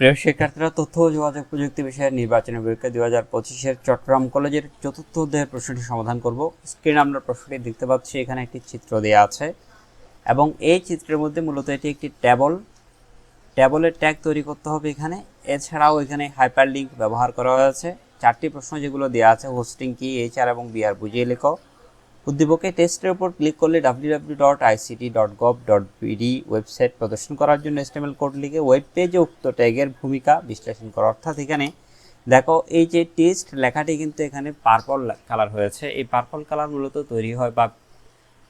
প্রিয় শিক্ষার্থীরা, তথ্য ও যোগাযোগ প্রযুক্তি বিষয়ের নির্বাচনী পরীক্ষা দুই হাজার পঁচিশের চট্টগ্রাম কলেজের চতুর্থ অধ্যায়ের প্রশ্নটি সমাধান করব। স্ক্রিনে আমরা প্রশ্নটি দেখতে পাচ্ছি, এখানে একটি চিত্র দেওয়া আছে এবং এই চিত্রের মধ্যে মূলত এটি একটি ট্যাবল। ট্যাবলের ট্যাগ তৈরি করতে হবে এখানে। এছাড়াও এখানে হাইপার লিঙ্ক ব্যবহার করা হয়েছে। চারটি প্রশ্ন যেগুলো দেওয়া আছে, হোস্টিং কি এইচআর এবং বিআর বুঝিয়ে লেখো। উদ্দীপকে টেস্টের উপর ক্লিক করলে W W dot ICT dot gov dot BD website প্রদর্শন করার জন্য এসটিএমএল কোড লিখে ওয়েব পেজে উক্ত ট্যাগের ভূমিকা বিশ্লেষণ করা। অর্থাৎ এখানে দেখো, এই যে টেস্ট লেখাটি কিন্তু এখানে পার্পল কালার হয়েছে। এই পার্পল কালার মূলত তৈরি হয় বা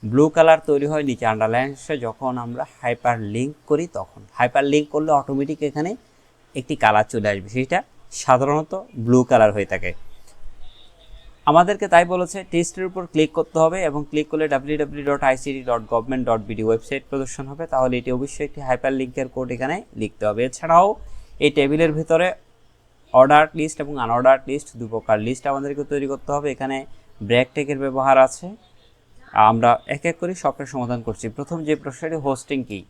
ব্লু কালার তৈরি হয় নিচে আন্ডারলাইন্সে যখন আমরা হাইপার লিঙ্ক করি তখন হাইপার লিঙ্ক করলে অটোমেটিক এখানে একটি কালার চলে আসবে। সেটা সাধারণত ব্লু কালার হয়ে থাকে। আমাদেরকে তাই বলেছে টেস্টের উপর ক্লিক করতে হবে এবং ক্লিক করলে W W dot dot dot website প্রদর্শন হবে। তাহলে এটি অবশ্যই একটি হাইপার লিঙ্কের কোড এখানে লিখতে হবে। এছাড়াও, এই টেবিলের ভিতরে অর্ডার লিস্ট এবং আনঅর্ডার লিস্ট দু প্রকার লিস্ট আমাদেরকে তৈরি করতে হবে। এখানে ব্র্যাক টেকের ব্যবহার আছে। আমরা এক এক করে সবটা সমাধান করছি। প্রথম যে প্রশ্নটি হোস্টিং কি?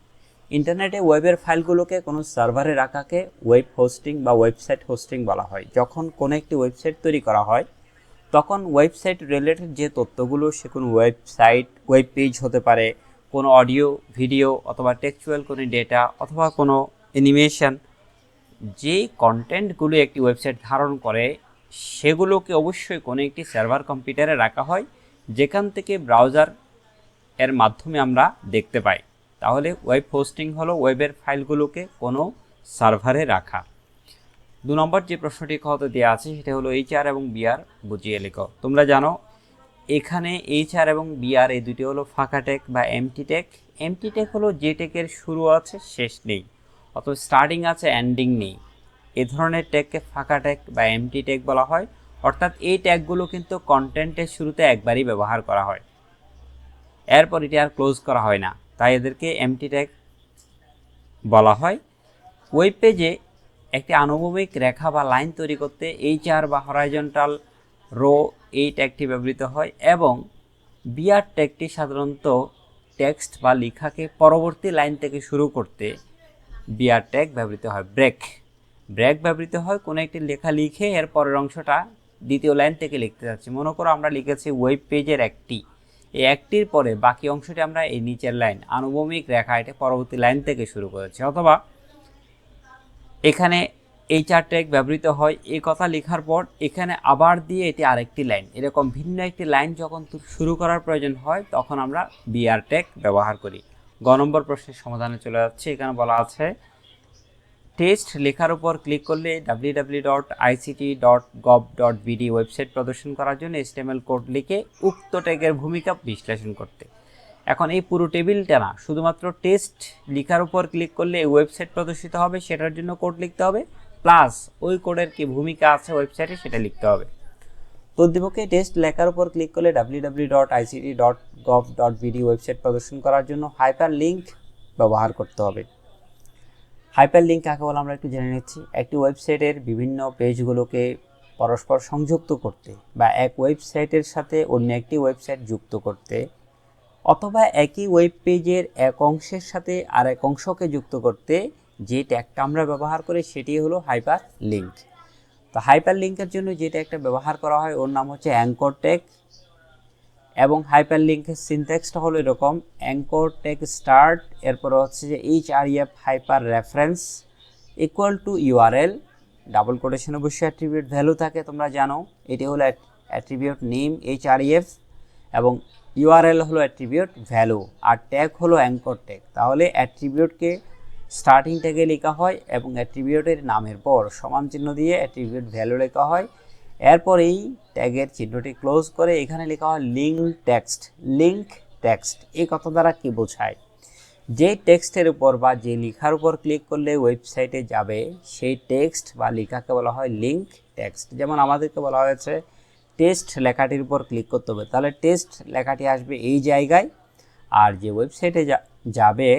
ইন্টারনেটে ওয়েবের ফাইলগুলোকে কোনো সার্ভারে রাখাকে ওয়েব হোস্টিং বা ওয়েবসাইট হোস্টিং বলা হয়। যখন কোনো একটি ওয়েবসাইট তৈরি করা হয় তখন ওয়েবসাইট রিলেটেড যে তথ্যগুলো, সে কোনো ওয়েবসাইট ওয়েব পেজ হতে পারে, কোনো অডিও ভিডিও অথবা টেক্সচুয়াল কোনো ডেটা অথবা কোনো অ্যানিমেশন যে কন্টেন্টগুলো একটি ওয়েবসাইট ধারণ করে, সেগুলোকে অবশ্যই কোনো একটি সার্ভার কম্পিউটারে রাখা হয়, যেখান থেকে ব্রাউজার এর মাধ্যমে আমরা দেখতে পাই। তাহলে ওয়েব হোস্টিং হলো ওয়েবের ফাইলগুলোকে কোনো সার্ভারে রাখা। দু নম্বর যে প্রশ্নটি কত দেওয়া আছে, সেটা হলো এইচআর এবং বিআর বুঝিয়ে লেখো। তোমরা জানো, এখানে এইচআর এবং বিআর এই দুটি হলো ফাঁকা টেক বা এমটি টেক এমটি টেক হলো যে টেকের শুরু আছে, শেষ নেই। অথবা স্টার্টিং আছে এন্ডিং নেই। এ ধরনের ট্যাগকে ফাঁকা ট্যাগ বা এমটি ট্যাগ বলা হয়। অর্থাৎ এই ট্যাগগুলো কিন্তু কন্টেন্টের শুরুতে একবারই ব্যবহার করা হয়। এরপর এটি আর ক্লোজ করা হয় না। তাই এদেরকে এমটি ট্যাগ বলা হয়। ওয়েব পেজে একটি আনুভূমিক রেখা বা লাইন তৈরি করতে এইচআর বা হরাইজন্টাল রো এই ট্যাগটি ব্যবহৃত হয় এবং বিআর ট্যাগটি সাধারণত টেক্সট বা লেখাকে পরবর্তী লাইন থেকে শুরু করতে বিআর ট্যাগ ব্যবহৃত হয়। ব্রেক ব্রেক ব্যবহৃত হয়, কোনো একটি লেখা লিখে এর পরের অংশটা দ্বিতীয় লাইন থেকে লিখতে যাচ্ছি। মনে করো আমরা লিখেছি ওয়েব পেজের একটি। এই একটির পরে বাকি অংশটি আমরা এই নিচের লাইন, আনুভূমিক রেখা এটা পরবর্তী লাইন থেকে শুরু করেছি। অথবা এখানে এই চার ট্যাগ ব্যবহৃত হয়। এই কথা লেখার পর এখানে আবার দিয়ে এটি আরেকটি লাইন এরকম ভিন্ন একটি লাইন যখন শুরু করার প্রয়োজন হয়, তখন আমরা বিআর ট্যাগ ব্যবহার করি। গ নম্বর প্রশ্নের সমাধানে চলে যাচ্ছে। এখানে বলা আছে টেস্ট লেখার উপর ক্লিক করলে W W dot ICT dot gov dot BD website প্রদর্শন করার জন্য এসটিএমএল কোড লিখে উক্ত ট্যাগের ভূমিকা বিশ্লেষণ করতে। এখন এই পুরো টেবিলটা না, শুধুমাত্র টেস্ট লেখার উপর ক্লিক করলে এই ওয়েবসাইট প্রদর্শিত হবে, সেটার জন্য কোড লিখতে হবে, প্লাস ওই কোডের কি ভূমিকা আছে ওয়েবসাইটে সেটা লিখতে হবে। উদ্দীপকে টেস্ট লেখার উপর ক্লিক করলে W W dot dot gov dot BD website প্রদর্শন করার জন্য হাইপার লিঙ্ক ব্যবহার করতে হবে। হাইপার লিঙ্ক কাকে বলে আমরা একটু জেনে নিচ্ছি। একটি ওয়েবসাইটের বিভিন্ন পেজগুলোকে পরস্পর সংযুক্ত করতে বা এক ওয়েবসাইটের সাথে অন্য একটি ওয়েবসাইট যুক্ত করতে অথবা একই ওয়েব পেজের এক অংশের সাথে আর এক অংশকে যুক্ত করতে যে ট্যাগটা আমরা ব্যবহার করি সেটি হলো হাইপার লিঙ্ক তো হাইপার লিঙ্কের জন্য যে ট্যাগটা ব্যবহার করা হয়, ওর নাম হচ্ছে অ্যাঙ্কর ট্যাগ এবং হাইপার লিঙ্কের সিনট্যাক্সটা হলো এরকম অ্যাঙ্কর ট্যাগ স্টার্ট এরপর হচ্ছে যে H R F hyper reference equal to URL double quotation অবশ্যই অ্যাট্রিবিউট ভ্যালু থাকে, তোমরা জানো, এটি হলো attribute name H R F এবং ইউআরএল হলো অ্যাট্রিবিউট ভ্যালু আর ট্যাগ হলো অ্যাঙ্কর ট্যাগ তাহলে অ্যাট্রিবিউটকে স্টার্টিং ট্যাগে লেখা হয় এবং অ্যাট্রিবিউটের নামের পর সমান চিহ্ন দিয়ে অ্যাট্রিবিউট ভ্যালু লেখা হয়। এরপর এই ট্যাগের চিহ্নটি ক্লোজ করে এখানে লেখা হয় লিঙ্ক টেক্সট লিঙ্ক টেক্সট এই কথা দ্বারা কী বোঝায়? যে টেক্সটের উপর বা যে লেখার উপর ক্লিক করলে ওয়েবসাইটে যাবে, সেই টেক্সট বা লেখাকে বলা হয় লিঙ্ক টেক্সট যেমন আমাদেরকে বলা হয়েছে টেস্ট লেখাটির উপর ক্লিক করতে হবে। তাহলে টেস্ট লেখাটি আসবে এই জায়গায় আর যে ওয়েবসাইটে যাবে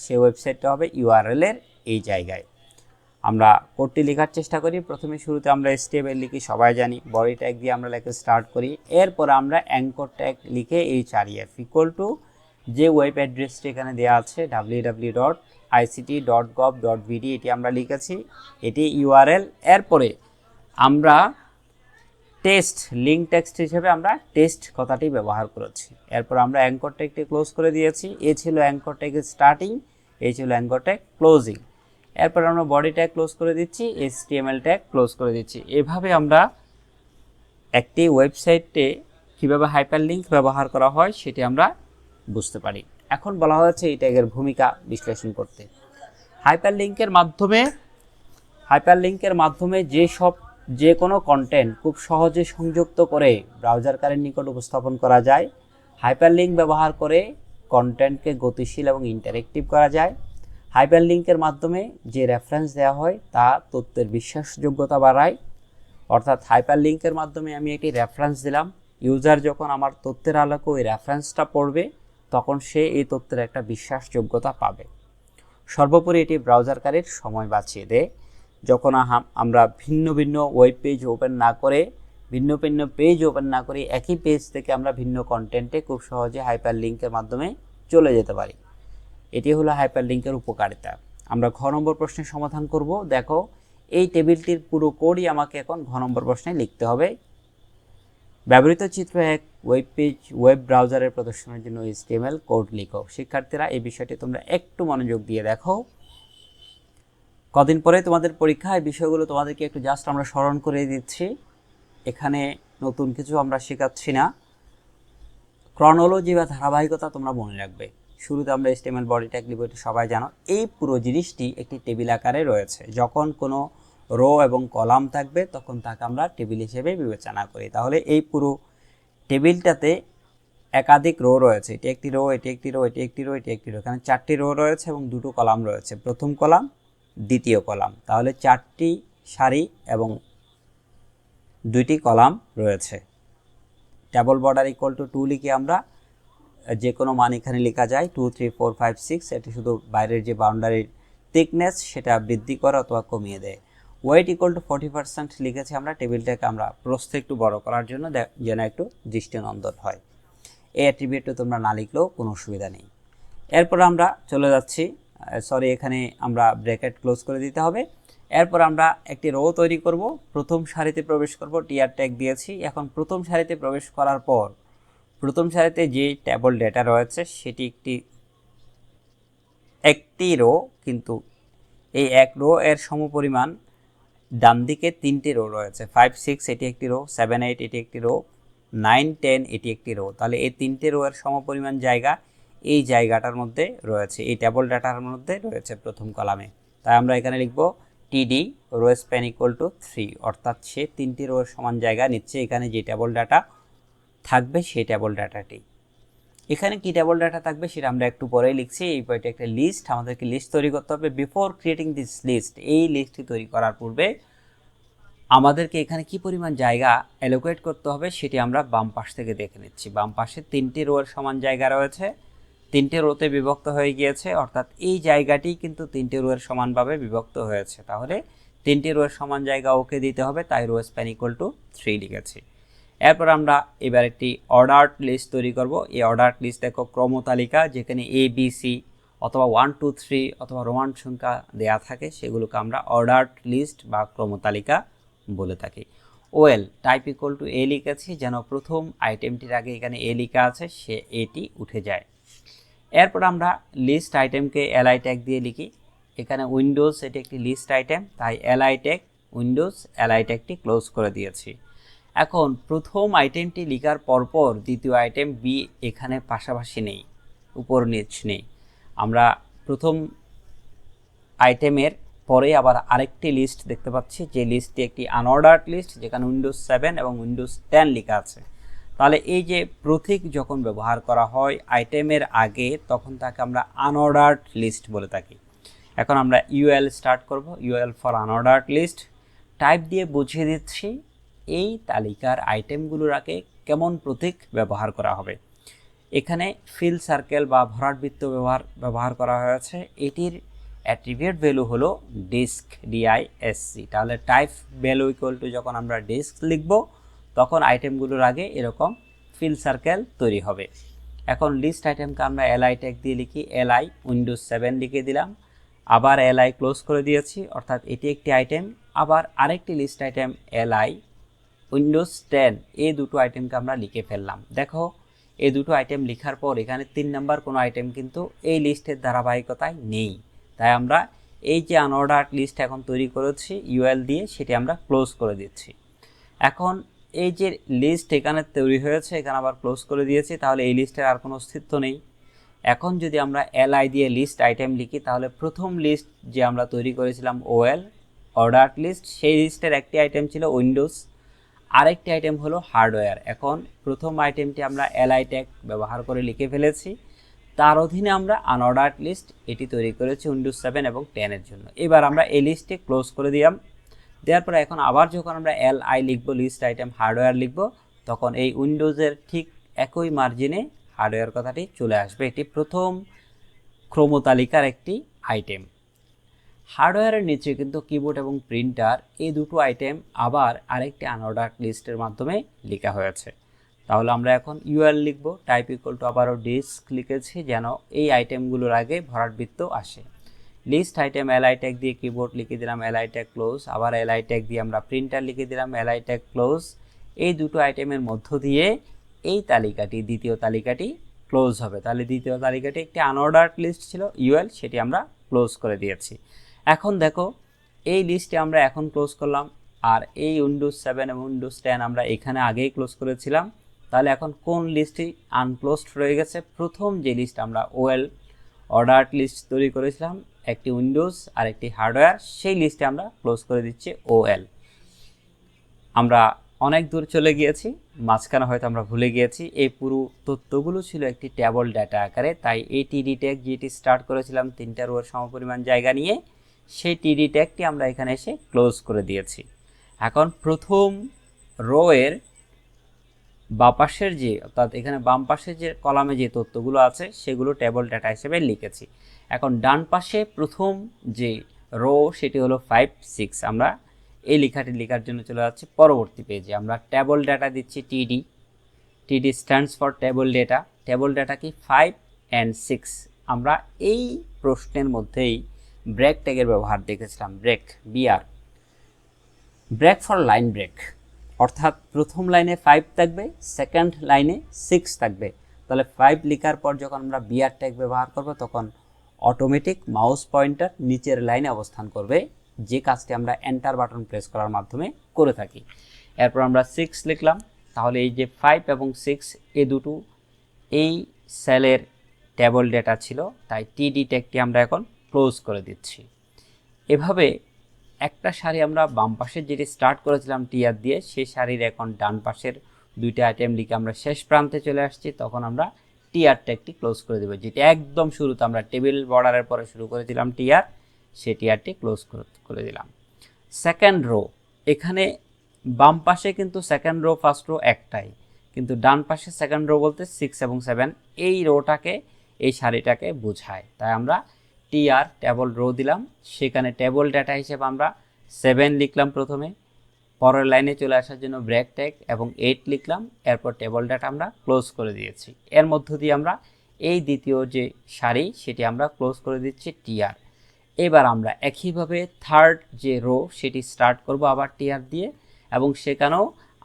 সেই ওয়েবসাইটটা হবে ইউআরএল এর এই জায়গায়। আমরা কোডটি লেখার চেষ্টা করি। প্রথমে শুরুতে আমরা স্টেবেল লিখি, সবাই জানি। বডি ট্যাগ দিয়ে আমরা লেখা স্টার্ট করি। এরপর আমরা অ্যাঙ্কর ট্যাগ লিখে H R F equal to যে ওয়েব অ্যাড্রেসটি এখানে দেওয়া আছে W W dot dot dot এটি আমরা লিখেছি। এটি ইউআরএল এরপরে আমরা টেস্ট লিঙ্ক টেক্সট হিসেবে আমরা টেস্ট কথাটি ব্যবহার করেছি। এরপর আমরা অ্যাঙ্কর ট্যাগটি ক্লোজ করে দিয়েছি। এ ছিল অ্যাঙ্কর ট্যাগের স্টার্টিং এই ছিল অ্যাঙ্কর ট্যাগ ক্লোজিং এরপর আমরা বডি ট্যাগ ক্লোজ করে দিচ্ছি এস এইচটিএমএল ট্যাগ ক্লোজ করে দিচ্ছি। এভাবে আমরা একটি ওয়েবসাইটে কীভাবে হাইপার লিঙ্ক ব্যবহার করা হয় সেটি আমরা বুঝতে পারি। এখন বলা হয়েছে এই ট্যাগের ভূমিকা বিশ্লেষণ করতে। হাইপার লিঙ্কের মাধ্যমে হাইপার লিঙ্কের মাধ্যমে যে সব যে কোনো কন্টেন্ট খুব সহজে সংযুক্ত করে ব্রাউজারকারীর নিকট উপস্থাপন করা যায়। হাইপার লিঙ্ক ব্যবহার করে কন্টেন্টকে গতিশীল এবং ইন্টারেক্টিভ করা যায়। হাইপার লিঙ্কের মাধ্যমে যে রেফারেন্স দেওয়া হয়, তা তথ্যের বিশ্বাসযোগ্যতা বাড়ায়। অর্থাৎ হাইপার লিঙ্কের মাধ্যমে আমি একটি রেফারেন্স দিলাম। ইউজার যখন আমার তথ্যের আলোকে ওই রেফারেন্সটা পড়বে, তখন সে এই তথ্যের একটা বিশ্বাসযোগ্যতা পাবে। সর্বোপরি এটি ব্রাউজারকারীর সময় বাঁচিয়ে দেয়। যখন আমরা ভিন্ন ভিন্ন ওয়েব পেজ ওপেন না করে, ভিন্ন ভিন্ন পেজ ওপেন না করে একই পেজ থেকে আমরা ভিন্ন কন্টেন্টে খুব সহজে হাইপার লিঙ্কের মাধ্যমে চলে যেতে পারি। এটি হলো হাইপার লিঙ্কের উপকারিতা। আমরা ঘ নম্বর প্রশ্নের সমাধান করব। দেখো, এই টেবিলটির পুরো কোডই আমাকে এখন ঘ নম্বর প্রশ্নে লিখতে হবে। ব্যবহৃত চিত্র এক ওয়েব পেজ ওয়েব ব্রাউজারের প্রদর্শনের জন্য এইচটিএমএল কোড লিখো। শিক্ষার্থীরা, এই বিষয়টি তোমরা একটু মনোযোগ দিয়ে দেখো। কদিন পরে তোমাদের পরীক্ষা এই বিষয়গুলো তোমাদেরকে একটু জাস্ট আমরা স্মরণ করে দিচ্ছি। এখানে নতুন কিছু আমরা শেখাচ্ছি না। ক্রনোলজি বা ধারাবাহিকতা তোমরা মনে রাখবে। শুরুতে আমরা এস্টেমেল বডি ট্যাগ লিখব এটা সবাই জানো। এই পুরো জিনিসটি একটি টেবিল আকারে রয়েছে। যখন কোনো রো এবং কলাম থাকবে, তখন তাকে আমরা টেবিল হিসেবে বিবেচনা করি। তাহলে এই পুরো টেবিলটাতে একাধিক রো রয়েছে। এটি একটি রো এটি একটি রো এটি একটি রো এটি একটি রো এখানে চারটি রো রয়েছে এবং দুটো কলাম রয়েছে। প্রথম কলাম দ্বিতীয় কলাম। তাহলে চারটি সারি এবং দুইটি কলাম রয়েছে। Double border equal to two লিখে আমরা যে কোনো মান এখানে লেখা যায় two three four five six এটি শুধু বাইরের যে বাউন্ডারির থিকনেস সেটা বৃদ্ধি করে অথবা কমিয়ে দেয়। Width equal to forty percent লিখেছি আমরা, টেবিলটাকে আমরা প্রস্থে একটু বড় করার জন্য যেন একটু দৃষ্টিনন্দন হয়। এই অ্যাট্রিবিউটটা তোমরা না লিখলেও কোনো অসুবিধা নেই। এরপর আমরা চলে যাচ্ছি সরি এখানে আমরা ব্র্যাকেট ক্লোজ করে দিতে হবে। এরপর আমরা একটি রো তৈরি করব। প্রথম সারিতে প্রবেশ করব টিয়ার ট্যাগ দিয়েছি। এখন প্রথম সারিতে প্রবেশ করার পর, প্রথম সারিতে যে ট্যাবল ডেটা রয়েছে, সেটি একটি একটি রো কিন্তু এই এক রো এর সমপরিমাণ ডান দিকে তিনটি রো রয়েছে। ফাইভ সিক্স এটি একটি রো সেভেন এইট এটি একটি রো নাইন টেন এটি একটি রো তাহলে এই তিনটে রো এর সমপরিমাণ জায়গা এই জায়গাটার মধ্যে রয়েছে, এই টেবল ডাটার মধ্যে রয়েছে প্রথম কলামে। তাই আমরা এখানে লিখব TD row span equal to three অর্থাৎ সে তিনটি রো সমান জায়গা নিচ্ছে, এখানে যে টেবল ডাটা থাকবে সেই টেবল ডাটাটি এখানে কি টেবল ডাটা থাকবে সেটা আমরা একটু পরেই লিখছি, এই বইটা একটা লিস্ট আমাদেরকে লিস্ট তৈরি করতে হবে। বিফোর ক্রিয়েটিং দিস লিস্ট এই লিস্টটি তৈরি করার পূর্বে আমাদেরকে এখানে কি পরিমাণ জায়গা অ্যালোকেট করতে হবে সেটি আমরা বাম পাশ থেকে দেখে নিচ্ছি। বাম পাশে তিনটি রোয়ের সমান জায়গা রয়েছে তিনটে রোতে বিভক্ত হয়ে গিয়েছে, অর্থাৎ এই জায়গাটি কিন্তু তিনটে রোয়ের সমানভাবে বিভক্ত হয়েছে। তাহলে তিনটি রোয়ের সমান জায়গা ওকে দিতে হবে, তাই row span equal to three লিখেছি। এরপর আমরা এবার একটি অর্ডার লিস্ট তৈরি করব। এই অর্ডার লিস্ট দেখো ক্রম তালিকা যেখানে এ বি সি অথবা ওয়ান টু থ্রি অথবা রোমান সংখ্যা দেয়া থাকে, সেগুলোকে আমরা অর্ডার লিস্ট বা ক্রম তালিকা বলে থাকি। OL type equal to A লিখেছি, যেন প্রথম আইটেমটির আগে এখানে এ লেখা আছে, সে এটি উঠে যায়। এরপর আমরা লিস্ট আইটেমকে এলআই ট্যাগ দিয়ে লিখি। এখানে উইন্ডোজ এটি একটি লিস্ট আইটেম তাই এলআই ট্যাগ উইন্ডোজ এলআই ট্যাগটি ক্লোজ করে দিয়েছি। এখন প্রথম আইটেমটি লিখার পরপর দ্বিতীয় আইটেম বি এখানে পাশাপাশি নেই, উপর নিচ নেই। আমরা প্রথম আইটেমের পরে আবার আরেকটি লিস্ট দেখতে পাচ্ছি, যে লিস্টটি একটি আনঅর্ডার্ড লিস্ট যেখানে উইন্ডোজ সেভেন এবং উইন্ডোজ টেন লেখা আছে। তাহলে এই যে প্রতীক যখন ব্যবহার করা হয় আইটেমের আগে, তখন তাকে আমরা আনঅর্ডার্ড লিস্ট বলে থাকি। এখন আমরা ইউএল স্টার্ট করব UL for unordered list type দিয়ে বুঝিয়ে দিচ্ছি, এই তালিকার আইটেমগুলোর আগে কেমন প্রতীক ব্যবহার করা হবে। এখানে ফিল সার্কেল বা ভরাটবৃত্ত ব্যবহার ব্যবহার করা হয়েছে। এটির অ্যাট্রিবিউট ভ্যালু হলো ডিস্ক ডিআইএসসি তাহলে টাইপ ভ্যালু ইকুয়াল টু যখন আমরা ডিস্ক লিখব তখন আইটেমগুলোর আগে এরকম ফিল সার্কেল তৈরি হবে। এখন লিস্ট আইটেমকে আমরা এলআই ট্যাগ দিয়ে লিখি এলআই উইন্ডোজ সেভেন লিখে দিলাম। আবার এলআই ক্লোজ করে দিয়েছি, অর্থাৎ এটি একটি আইটেম আবার আরেকটি list item LI Windows ten এই দুটো আইটেমকে আমরা লিখে ফেললাম। দেখো এই দুটো আইটেম লেখার পর এখানে তিন নাম্বার কোনো আইটেম কিন্তু এই লিস্টের ধারাবাহিকতায় নেই। তাই আমরা এই যে আনঅর্ডার লিস্ট এখন তৈরি করেছি ইউএল দিয়ে সেটি আমরা ক্লোজ করে দিচ্ছি। এখন এই যে লিস্ট এখানে তৈরি হয়েছে, এখানে আবার ক্লোজ করে দিয়েছি, তাহলে এই লিস্টের আর কোনো অস্তিত্ব নেই। এখন যদি আমরা এলআই দিয়ে লিস্ট আইটেম লিখি, তাহলে প্রথম লিস্ট যে আমরা তৈরি করেছিলাম ওএল অর্ডার লিস্ট সেই লিস্টের একটি আইটেম ছিল উইন্ডোজ আরেকটি আইটেম হলো হার্ডওয়্যার এখন প্রথম আইটেমটি আমরা এলআই ট্যাগ ব্যবহার করে লিখে ফেলেছি। তার অধীনে আমরা আনঅর্ডার লিস্ট এটি তৈরি করেছি উইন্ডোজ সেভেন এবং টেনের জন্য। এবার আমরা এই লিস্টে ক্লোজ করে দিলাম। দেওয়ার পরে এখন আবার যখন আমরা এল আই লিখব লিস্ট আইটেম হার্ডওয়্যার লিখব, তখন এই উইন্ডোজের ঠিক একই মার্জিনে হার্ডওয়্যার কথাটি চলে আসবে। এটি প্রথম ক্রমতালিকার একটি আইটেম হার্ডওয়্যারের নিচে কিন্তু কিবোর্ড এবং প্রিন্টার এই দুটো আইটেম আবার আরেকটি আনঅর্ডার লিস্টের মাধ্যমে লেখা হয়েছে। তাহলে আমরা এখন ইউএল লিখব টাইপ ইকুয়াল টু আবারও ডিস্ক লিখেছি যেন এই আইটেমগুলোর আগে ভরাট বৃত্ত আসে। লিস্ট আইটেম এলআই ট্যাগ দিয়ে কিবোর্ড লিখে দিলাম এলআই ট্যাগ ক্লোজ আবার এলআই ট্যাগ দিয়ে আমরা প্রিন্টার লিখে দিলাম এলআই ট্যাগ ক্লোজ এই দুটো আইটেমের মধ্য দিয়ে এই তালিকাটি, দ্বিতীয় তালিকাটি ক্লোজ হবে। তাহলে দ্বিতীয় তালিকাটি একটি আনঅর্ডার্ড লিস্ট ছিল ইউএল সেটি আমরা ক্লোজ করে দিয়েছি। এখন দেখো, এই লিস্টে আমরা এখন ক্লোজ করলাম, আর এই উইন্ডোজ সেভেন এবং উইন্ডোজ টেন আমরা এখানে আগেই ক্লোজ করেছিলাম। তাহলে এখন কোন লিস্টটি আনক্লোজড রয়ে গেছে? প্রথম যে লিস্ট আমরা ওয়েল অর্ডার লিস্ট তৈরি করেছিলাম একটি উইন্ডোজ আর একটি হার্ডওয়্যার সেই লিস্টে আমরা ক্লোজ করে দিচ্ছি ওএল আমরা অনেক দূর চলে গিয়েছি, মাঝখানে হয়তো আমরা ভুলে গিয়েছি, এই পুরো তথ্যগুলো ছিল একটি ট্যাবল ডাটা আকারে, তাই এই টিডি ট্যাগ যেটি স্টার্ট করেছিলাম, তিনটা রোয়ের সমপরিমাণ জায়গা নিয়ে, সেই টিডি ট্যাগটি আমরা এখানে এসে ক্লোজ করে দিয়েছি। এখন প্রথম রোয়ের বাপাশের যে, অর্থাৎ এখানে বাম পাশে যে কলামে যে তথ্যগুলো আছে, সেগুলো টেবল ডাটা হিসেবে লিখেছি। এখন ডান পাশে প্রথম যে রো সেটি হলো ফাইভ সিক্স আমরা এই লেখাটি লেখার জন্য চলে যাচ্ছি পরবর্তী পেজে আমরা টেবল ডাটা দিচ্ছি TD TD stands for table data table data কি ফাইভ অ্যান্ড সিক্স আমরা এই প্রশ্নের মধ্যেই ব্রেক ট্যাগের ব্যবহার দেখেছিলাম। Break BR break for line break অর্থাৎ প্রথম লাইনে ফাইভ থাকবে সেকেন্ড লাইনে সিক্স থাকবে। তাহলে ফাইভ লেখার পর যখন আমরা বিআর ট্যাগ ব্যবহার করব, তখন অটোমেটিক মাউস পয়েন্টার নিচের লাইনে অবস্থান করবে। যে কাজটি আমরা এন্টার বাটন প্রেস করার মাধ্যমে করে থাকি। এরপর আমরা সিক্স লিখলাম। তাহলে এই যে ফাইভ এবং সিক্স এ দুটো, এই সেলের টেবল ডেটা ছিল, তাই টিডি ট্যাগটি আমরা এখন ক্লোজ করে দিচ্ছি। এভাবে একটা শাড়ি আমরা বাম পাশের যেটি স্টার্ট করেছিলাম টিয়ার দিয়ে, সেই শাড়ির এখন ডান পাশের দুইটা আইটেম লিখে আমরা শেষ প্রান্তে চলে আসছি। তখন আমরা টিয়ারটা একটি ক্লোজ করে দেবো। যেটি একদম শুরুতে আমরা টেবিল বর্ডারের পরে শুরু করেছিলাম টিয়ার, সেই টিয়ারটি ক্লোজ করে দিলাম। সেকেন্ড রো এখানে বাম পাশে কিন্তু সেকেন্ড রো ফার্স্ট রো একটাই। কিন্তু ডান পাশে সেকেন্ড রো বলতে সিক্স এবং সেভেন এই রোটাকে এই শাড়িটাকে বোঝায়। তাই আমরা টিআর টেবল রো দিলাম। সেখানে টেবল ডাটা হিসেবে আমরা সেভেন লিখলাম প্রথমে। পরের লাইনে চলে আসার জন্য ব্রেক ট্যাগ এবং এইট লিখলাম। এরপর টেবল ডাটা আমরা ক্লোজ করে দিয়েছি। এর মধ্য দিয়ে আমরা এই দ্বিতীয় যে সারি, সেটি আমরা ক্লোজ করে দিচ্ছি টিআর। এবার আমরা একইভাবে থার্ড যে রো সেটি স্টার্ট করব আবার টিআর দিয়ে এবং সেখানেও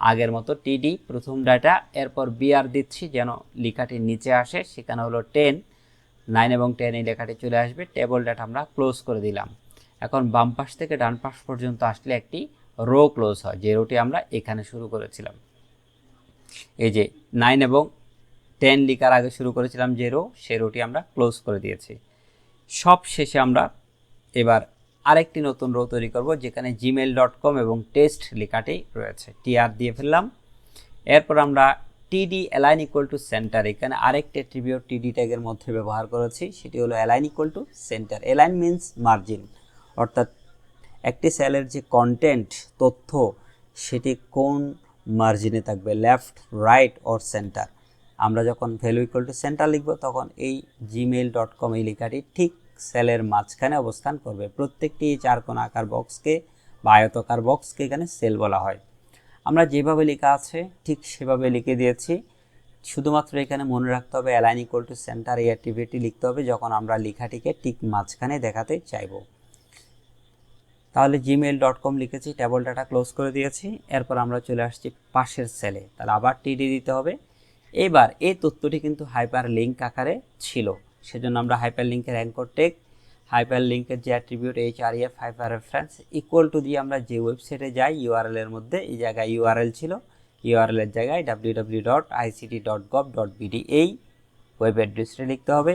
আগের মতো টিডি প্রথম ডাটা এরপর বিআর দিচ্ছি যেন লেখাটি নিচে আসে, সেখানে হলো টেন নাইন এবং টেন এই লেখাটি চলে আসবে। টেবল ডাটা আমরা ক্লোজ করে দিলাম। এখন বাম পাশ থেকে ডান পাশ পর্যন্ত আসলে একটি রো ক্লোজ হয়, যে রোটি আমরা এখানে শুরু করেছিলাম। এই যে নাইন এবং টেন লিখার আগে শুরু করেছিলাম যে রো সে রোটি আমরা ক্লোজ করে দিয়েছি। সব শেষে আমরা এবার আরেকটি নতুন রো তৈরি করব, যেখানে জিমেল ডট কম এবং টেস্ট লেখাটি রয়েছে। টিআর দিয়ে ফেললাম। এরপর আমরা টিডি অ্যালাইন ইকুয়াল টু সেন্টার এখানে আরেকটি অ্যাট্রিবিউট টিডি ট্যাগের মধ্যে ব্যবহার করেছি, সেটি হলো align equal to centre align means margin অর্থাৎ একটি সেলের যে কন্টেন্ট তথ্য, সেটি কোন মার্জিনে থাকবে লেফট রাইট অর সেন্টার আমরা যখন ভ্যালু ইকুয়াল টু সেন্টার লিখব, তখন এই জিমেল ডট কম এই লেখাটি ঠিক সেলের মাঝখানে অবস্থান করবে। প্রত্যেকটি চার কোণ আকার বক্সকে বা আয়তকার বক্সকে এখানে সেল বলা হয়। আমরা যেভাবে লেখা আছে, ঠিক সেভাবে লিখে দিয়েছি। শুধুমাত্র এখানে মনে রাখতে হবে অ্যালাইন ইকুয়াল টু সেন্টার এই অ্যাক্টিভিটি লিখতে হবে যখন আমরা লেখাটিকে ঠিক মাঝখানে দেখাতে চাইব। তাহলে জিমেল ডট কম লিখেছি ট্যাবল ডাটা ক্লোজ করে দিয়েছি। এরপর আমরা চলে আসছি পাশের সেলে তাহলে আবার টিডি দিতে হবে। এবার এই তথ্যটি কিন্তু হাইপার লিঙ্ক আকারে ছিল। সেজন্য আমরা হাইপার লিঙ্কের অ্যাঙ্কর টেক হাইপার লিঙ্কের যে attribute H R F hyper reference equal to দিয়ে আমরা যে ওয়েবসাইটে যাই ইউআরএল এর মধ্যে, এই জায়গায় ইউআরএল ছিল ইউআরএল এর জায়গায় W W dot ICT dot gov dot BD এই ওয়েব অ্যাড্রেসটা লিখতে হবে।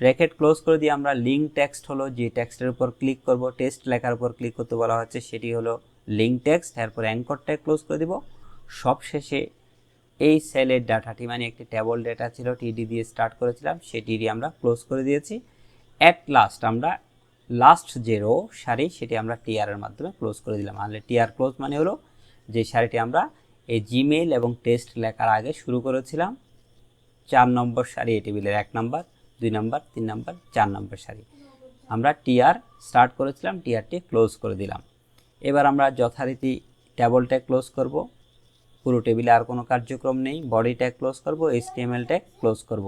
ব্র্যাকেট ক্লোজ করে দিয়ে আমরা লিঙ্ক টেক্সট হলো, যে টেক্সটের উপর ক্লিক করব টেক্সট লেখার উপর ক্লিক করতে বলা হচ্ছে, সেটি হলো লিঙ্ক টেক্সট এরপর অ্যাঙ্কর ট্যাগ ক্লোজ করে দিব। সব শেষে এই সেলের ডাটাটি মানে একটি টেবল ডেটা ছিল টিডি দিয়ে স্টার্ট করেছিলাম, সেটি আমরা ক্লোজ করে দিয়েছি। অ্যাট লাস্ট আমরা লাস্ট যে রো সারি সেটি আমরা টিআর এর মাধ্যমে ক্লোজ করে দিলাম। তাহলে টিআর ক্লোজ মানে হলো যে সারিটি আমরা এই জিমেইল এবং টেস্ট লেখার আগে শুরু করেছিলাম। চার নম্বর সারি এই টেবিলের এক নম্বর, দুই নম্বর, তিন নম্বর, চার নম্বর সারি। আমরা টিআর স্টার্ট করেছিলাম টিআরটি ক্লোজ করে দিলাম। এবার আমরা যথারীতি ট্যাগ ক্লোজ করব। পুরো টেবিলে আর কোনো কার্যক্রম নেই। বডি ট্যাগ ক্লোজ করব এইচটিএমএল ট্যাগ ক্লোজ করব।